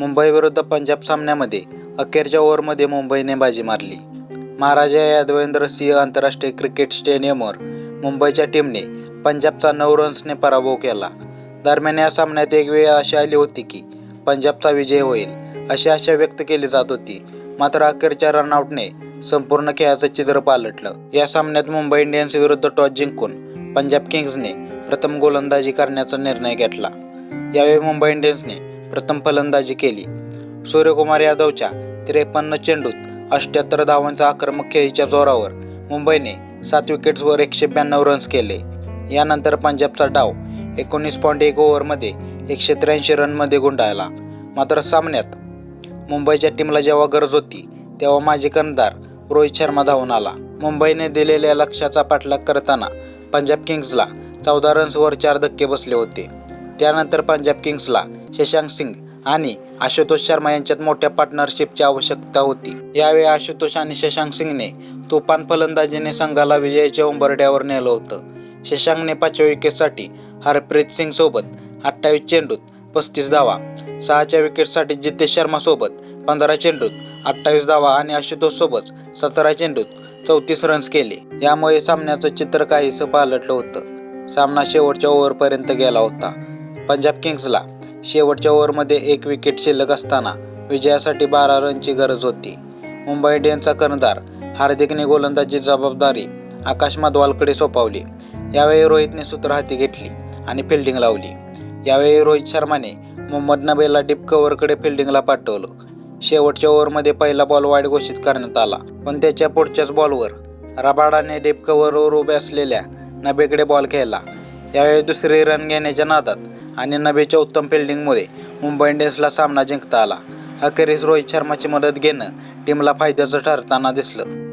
मुंबई विरुद्ध पंजाब सामन्यामध्ये अखेरच्या ओव्हरमध्ये मुंबईने बाजी मारली. महाराजा यादवेंद्र सिंह आंतरराष्ट्रीय क्रिकेट स्टेडियमवर मुंबईच्या टीमने पंजाबचा नऊ रन्सने पराभव केला. दरम्यान या सामन्यात एक वेळ अशी आली होती की पंजाबचा विजय होईल अशी आशा व्यक्त केली जात होती. मात्र अखेरच्या रनआउटने संपूर्ण खेळाचं चित्र पालटलं. या सामन्यात मुंबई इंडियन्स विरुद्ध टॉस जिंकून पंजाब किंग्सने प्रथम गोलंदाजी करण्याचा निर्णय घेतला. यावेळी मुंबई इंडियन्सने प्रथम फलंदाजी केली. सूर्यकुमार यादवच्या त्रेपन्न चेंडूत अष्ट्याहत्तर धावांचा आक्रमक खेळीच्या जोरावर मुंबईने सात विकेट्सवर एकशे ब्याण्णव रन्स केले. यानंतर पंजाबचा डाव एकोणीस पॉईंट एक ओव्हरमध्ये एकशे त्र्याऐंशी रनमध्ये गुंडाळला. मात्र सामन्यात मुंबईच्या टीमला जेव्हा गरज होती तेव्हा माजी कर्णधार रोहित शर्मा धावून आला. मुंबईने दिलेल्या लक्ष्याचा पाठलाग करताना पंजाब किंग्सला चौदा रन्सवर चार धक्के बसले होते. त्यानंतर पंजाब किंग्सला शशांक सिंग आणि आशुतोष शर्मा यांच्यात मोठ्या पार्टनरशिपची आवश्यकता होती. यावेळी आशुतोष आणि शशांक सिंगने तुफान फलंदाजीने संघाला विजयाच्या उंबरड्यावर नेलं होतं. शशांकने पाचव्या विकेटसाठी हरप्रीत सिंग सोबत अठ्ठावीस चेंडूत पस्तीस धावा सहाच्या विकेटसाठी जितेश शर्मा सोबत पंधरा चेंडूत अठ्ठावीस धावा आणि आशुतोष सोबत सतरा चेंडूत चौतीस रन्स केले. यामुळे सामन्याचं चित्र काहीसं पालटलं होतं. सामना शेवटच्या ओव्हरपर्यंत गेला होता. पंजाब किंग्सला शेवटच्या ओव्हरमध्ये एक विकेट शिल्लक असताना विजयासाठी बारा रनची गरज होती. मुंबई इंडियन्सचा कर्णधार हार्दिकने गोलंदाजी जबाबदारी आकाश माधवालकडे सोपवली. यावेळी रोहितने सूत्र हाती घेतली आणि फिल्डिंग लावली. यावेळी रोहित शर्माने मोहम्मद नबेला डीप कव्हरकडे फिल्डिंगला पाठवलं. शेवटच्या ओव्हरमध्ये पहिला बॉल वाईट घोषित करण्यात आला. पण त्याच्या पुढच्याच बॉलवर रबाडाने डीप कव्हरवर उभे असलेल्या नबेकडे बॉल खेळला. यावेळी दुसरी रन घेण्याच्या नादात आणि नभेच्या उत्तम फिल्डिंगमुळे मुंबई इंडियन्सला सामना जिंकता आला. अखेरीस रोहित शर्माची मदत घेणं टीमला फायद्याचं ठरताना दिसलं.